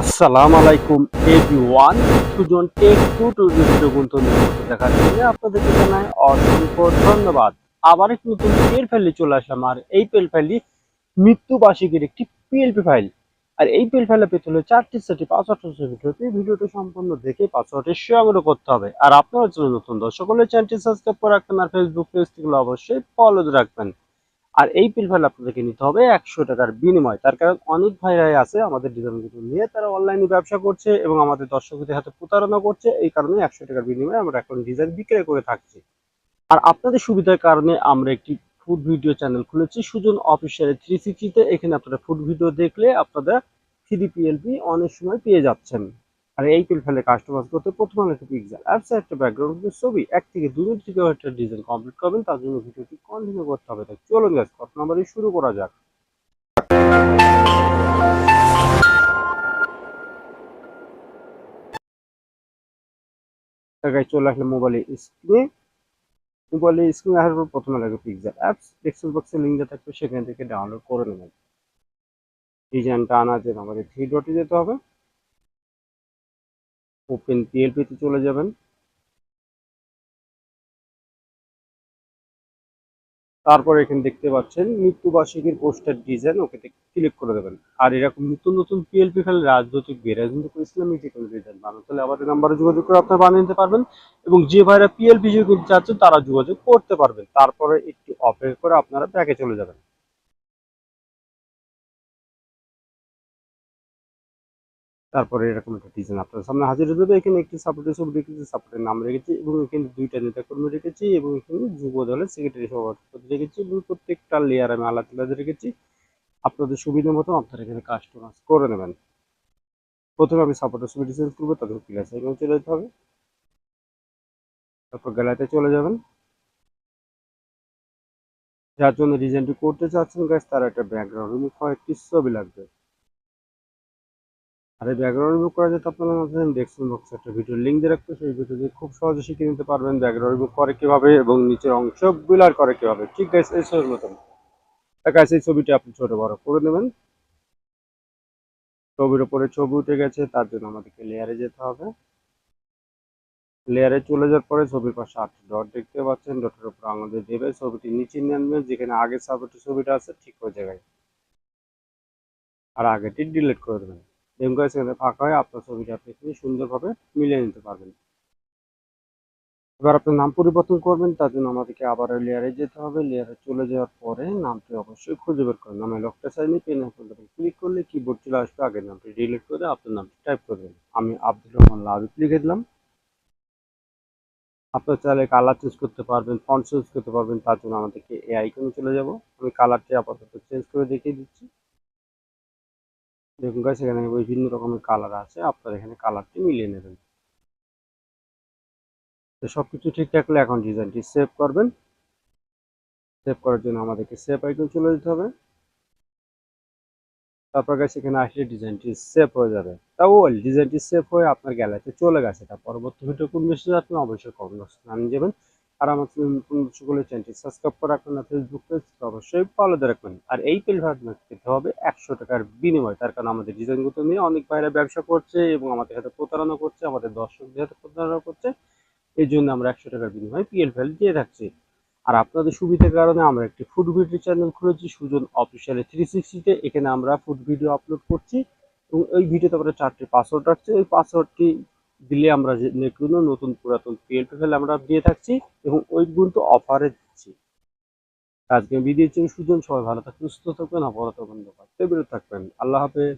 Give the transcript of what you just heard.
আসসালামু আলাইকুম everyone Sujan tech টু টু মতো দেখার জন্য আপনাদেরকে জানাই অসংখ্য ধন্যবাদ। আবার একটি নতুন পেল ফাইলে চলে আসে আমার এই পেল ফাইলটি মৃত্যুবার্ষিকীর একটি পিএলপি ফাইল। আর এই পেল ফাইলে পেতে হলে চারটি সেটি পাসওয়ার্ড ভিডিওতে ভিডিওটি সম্পূর্ণ দেখে পাসওয়ার্ডের সংগ্রহ করতে হবে। আর আপনারা জন্য নতুন দর্শক হলে চ্যানেলটি সাবস্ক্রাইব করে রাখবেন, আর ফেসবুক পেজ থেকে অবশ্যই ফলো রাখবেন। আর এই পিল ফাইল আপনাদেরকে নিতে হবে একশো টাকার বিনিময়। তার কারণ অনেক ভাইরাই আছে, আমাদের ডিজাইনগুলো নিয়ে, তারা অনলাইনে ব্যবসা করছে এবং আমাদের দর্শকদের হাতে প্রতারণা করছে। এই কারণে একশো টাকার বিনিময়ে আমরা এখন ডিজাইন বিক্রয় করে থাকছি। আর আপনাদের সুবিধার কারণে আমরা একটি ফুড ভিডিও চ্যানেল খুলেছি, সুজন অফিসিয়াল থ্রি সিক্সটিতে এখানে আপনারা ফুড ভিডিও দেখলে আপনারা থ্রি পিএলপি অনেক সময় পেয়ে যাচ্ছেন। আর এই পিল ফাইলে কাস্টমাইজ করতে প্রথমে একটা পিক্সেল অ্যাপস একটা ব্যাকগ্রাউন্ড ছবি, এক থেকে দুই মিনিট থেকে একটা ডিজাইন কমপ্লিট করবেন, তার জন্য ভিডিওটি কন্টিনিউ করতে হবে। তাই চলুন গাছ কত নাম্বারে শুরু করা যাক। গাইজ চলে আসলে মোবাইলে স্ক্রিনে মোবাইলে স্ক্রিনে আসার পর প্রথমে লাগবে পিক্সেল অ্যাপস টেক্সট বক্সে লিঙ্ক দেওয়া থাকবে সেখান থেকে ডাউনলোড করে নেবেন। ডিজাইনটা আনার জন্য আমাদের থ্রি ডটে যেতে হবে। ওপেন পিএলপিতে চলে যাবেন। তারপর এখানে দেখতে পাচ্ছেন মৃত্যুবার্ষিকীর পোস্টার ডিজাইন, ওকে ক্লিক করে দেবেন। আর এরকম নতুন নতুন পিএলপি ফেলে রাজনৈতিক বেরাজনৈতিক ইসলামিক যে কোনো ডিজাইন বানাতে তাহলে আমাদের নাম্বারে যোগাযোগ করে আপনারা বানিয়ে নিতে পারবেন এবং যে ভাইরা পিএলপি যে কিনতে চাচ্ছেন তারা যোগাযোগ করতে পারবেন। তারপরে একটু অপেক্ষা করে আপনারা ব্যাকে চলে যাবেন। তারপরে এরকম একটা ডিজাইন আপনার সামনে হাজির হয়ে যাবে। এখানে একটি সাপোর্টের ছবি রেখেছি সাপোর্টের নাম রেখেছি এবং এখানে দুইটা নেতা কর্মী রেখেছি এবং এখানে যুব দলের সেক্রেটারি সভাপতি রেখেছি এবং প্রত্যেকটা লেয়ার আমি আলাদা আলাদা রেখেছি। আপনাদের সুবিধা মতো আপনারা এখানে কাস্টমাইজ করে নেবেন। প্রথমে আমি সাপোর্টের ছবি ডিজাইন করব তাদের প্লাস এখানে চলে যেতে হবে। তারপর গ্যালারিতে চলে যাবেন। যার জন্য ডিজাইনটি করতে চাচ্ছেন গাছ তার একটা ব্যাকগ্রাউন্ড রিমুভ একটি ছবি লাগবে। আর এই ব্যাকগ্রাউন্ড রিমুভ করা যেতে আপনারা আমাদের ডেসক্রিপশন বক্সে একটা ভিডিও লিঙ্ক দিয়ে রাখতে সেই ভিডিওতে খুব সহজে শিখে নিতে পারবেন ব্যাকগ্রাউন্ড রিমুভ করে কীভাবে এবং নিচের অংশ বিলার করে কীভাবে। ঠিক গাইস এই ছবির মতন গাইস এই ছবিটি আপনি ছোট বড় করে নেবেন। ছবির উপরে ছবি উঠে গেছে, তার জন্য আমাদেরকে লেয়ারে যেতে হবে। লেয়ারে চলে যাওয়ার পরে ছবির পাশে আটটি ডট দেখতে পাচ্ছেন ডটের উপর আমাদের দেবে, ছবিটি নিচে নিয়ে আনবেন যেখানে আগের সাপোর্টের ছবিটা আছে, ঠিক ওই জায়গায়। আর আগেটি ডিলিট করে দেবেন। এরকম করে সেখানে ফাঁকা হয়, আপনার ছবিটা আপনি এখানে সুন্দরভাবে মিলিয়ে নিতে পারবেন। এবার আপনার নাম পরিবর্তন করবেন, তার জন্য আমাদেরকে আবার লেয়ারে যেতে হবে। লেয়ারে চলে যাওয়ার পরে নামটি অবশ্যই খুঁজে বের করেন। নামে লকটা নিয়ে পেন ক্লিক করলে কিবোর্ড চলে আসবে, আগের নামটি ডিলিট করে আপনার নামটি টাইপ করবেন আমি আব্দুল রহমান লাভিক লিখে দিলাম। আপনার চাইলে কালার চেঞ্জ করতে পারবেন ফন্ট চেঞ্জ করতে পারবেন, তার জন্য আমাদেরকে এই আইকনে চলে যাব। আমি কালারটি আপাতত চেঞ্জ করে দেখিয়ে দিচ্ছি। দেখুন গাছ এখানে বিভিন্ন রকমের কালার আছে, আপনার এখানে কালারটি মিলিয়ে নেবেন। তো সব কিছু ঠিক থাকলে এখন ডিজাইনটি সেভ করবেন। সেভ করার জন্য আমাদেরকে সেভ আইকন চলে যেতে হবে। তারপর গাছ এখানে আসলে ডিজাইনটি সেভ হয়ে যাবে। তাও ওয়েল ডিজাইনটি সেভ হয়ে আপনার গ্যালারিতে চলে গেছে। তা পরবর্তী ভিডিও কোন মেসেজ আপনি অবশ্যই কমেন্ট জানিয়ে যাবেন। আর আমার সকলের চ্যানেলটি সাবস্ক্রাইব করে রাখবেন না ফেসবুক পেজ অবশ্যই ফলো দিয়ে রাখবেন। আর এই পেল ভাড়া পেতে হবে একশো টাকার বিনিময়। তার কারণ আমাদের ডিজাইনগুলো নিয়ে অনেক বাইরে ব্যবসা করছে এবং আমাদের সাথে প্রতারণা করছে, আমাদের দর্শকদের সাথে প্রতারণা করছে। এই জন্য আমরা একশো টাকার বিনিময়ে পিএল ফেল দিয়ে থাকছি। আর আপনাদের সুবিধার কারণে আমরা একটি ফুড ভিডিও চ্যানেল খুলেছি, সুজন অফিসিয়াল থ্রি সিক্সটিতে এখানে আমরা ফুড ভিডিও আপলোড করছি এবং এই ভিডিওতে আমরা চারটি পাসওয়ার্ড রাখছি ওই পাসওয়ার্ডটি দিলে আমরা যে নেটগুলো নতুন পুরাতন পিএলপি ফেলে আমরা দিয়ে থাকছি এবং ওই তো অফারে দিচ্ছি। আজকে বিদেশ সুজন সবাই ভালো থাকবেন, সুস্থ থাকবেন আবহাওয়া থাকবেন থাকবেন আল্লাহ হাফেজ।